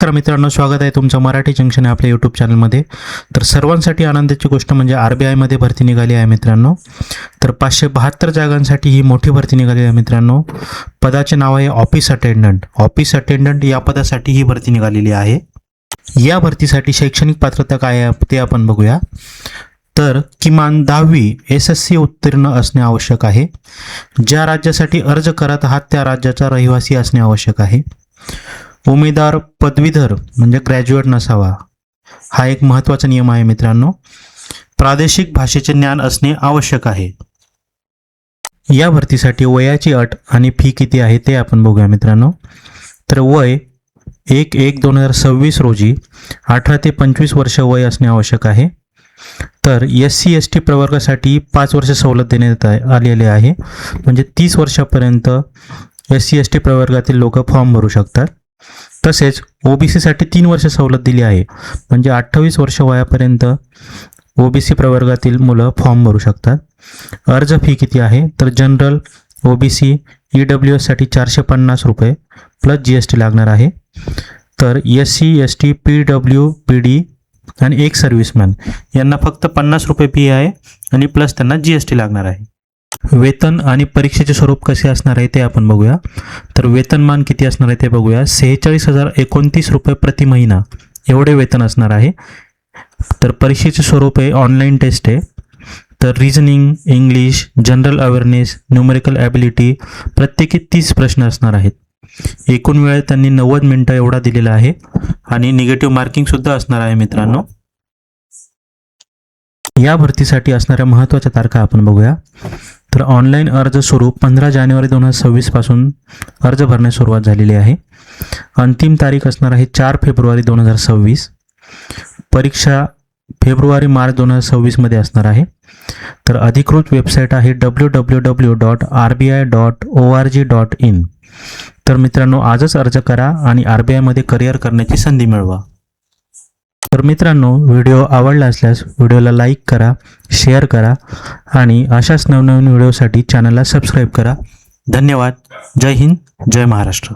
तर मित्रांनो स्वागत आहे तुमचं मराठी जंक्शन या आपल्या यूट्यूब चॅनलमध्ये तर सर्वांसाठी आनंदाची गोष्ट म्हणजे आर बी आयमध्ये भरती निघाली आहे मित्रांनो. तर पाचशे बहात्तर जागांसाठी ही मोठी भरती निघाली आहे मित्रांनो. पदाचे नाव आहे ऑफिस अटेंडंट. ऑफिस अटेंडंट या पदासाठी ही भरती निघालेली आहे. या भरतीसाठी शैक्षणिक पात्रता काय आहे ते आपण बघूया. तर किमान दहावी एस एस सी उत्तीर्ण असणे आवश्यक आहे. ज्या राज्यासाठी अर्ज करत आहात त्या राज्याचा रहिवासी असणे आवश्यक आहे. उमेदवार पदवीधर म्हणजे ग्रॅज्युएट नसावा. हा एक महत्त्वाचा नियम आहे मित्रांनो. प्रादेशिक भाषेचे ज्ञान असणे आवश्यक आहे. या भरतीसाठी वयाची अट आणि फी किती आहे ते आपण बघूया मित्रांनो. तर वय एक एक दोन हजार सव्वीस रोजी अठरा ते पंचवीस वर्ष वय असणे आवश्यक आहे. तर एस सी एस टी प्रवर्गासाठी पाच वर्ष सवलत देण्यात आलेले आलेली आहे. म्हणजे तीस वर्षापर्यंत एस सी एस टी प्रवर्गातील लोक फॉर्म भरू शकतात. तसेच ओबीसीसाठी तीन वर्ष सवलत दिली आहे. म्हणजे अठ्ठावीस वर्ष वयापर्यंत ओबीसी प्रवर्गातील मुलं फॉर्म भरू शकतात. अर्ज फी किती आहे? तर जनरल ओबीसी ई डब्ल्यू एससाठी चारशे पन्नास रुपये प्लस जी एस टी लागणार आहे. तर S C S T P W P D आणि एक सर्व्हिसमॅन यांना फक्त पन्नास रुपये फी आहे आणि प्लस त्यांना जी एस टी लागणार आहे. वेतन आणि परीक्षेचे स्वरूप कसे असणार आहे ते आपण बघूया. तर वेतनमान किती असणार आहे ते बघूया. सेहेचाळीस हजार एकोणतीस रुपये प्रति महिना एवढे वेतन असणार आहे. तर परीक्षेचे स्वरूप आहे ऑनलाईन टेस्ट आहे. तर reasoning English general awareness numerical ability प्रत्येकी तीस प्रश्न असणार आहेत. एकूण वेळ त्यांनी नव्वद मिनटं एवढा दिलेला आहे. आणि निगेटिव्ह मार्किंगसुद्धा असणार आहे मित्रांनो. या भरतीसाठी असणाऱ्या महत्त्वाच्या तारखा आपण बघूया. तर ऑनलाईन अर्ज स्वरूप पंधरा जानेवारी दोन हजार सव्वीसपासून अर्ज भरण्यास सुरुवात झालेली आहे. अंतिम तारीख असणार आहे चार फेब्रुवारी दोन हजार सव्वीस. परीक्षा फेब्रुवारी मार्च दोन हजार सव्वीसमध्ये असणार आहे. तर अधिकृत वेबसाईट आहे W W W dot R B I dot O R G dot in तर मित्रांनो आजच अर्ज करा आणि आर बी आयमध्ये करिअर करण्याची संधी मिळवा. तर मित्रांनो व्हिडिओ आवडला असल्यास व्हिडिओला लाईक करा शेअर करा आणि अशाच नवनवीन व्हिडिओसाठी चॅनलला सबस्क्राईब करा. धन्यवाद. जय हिंद जय महाराष्ट्र.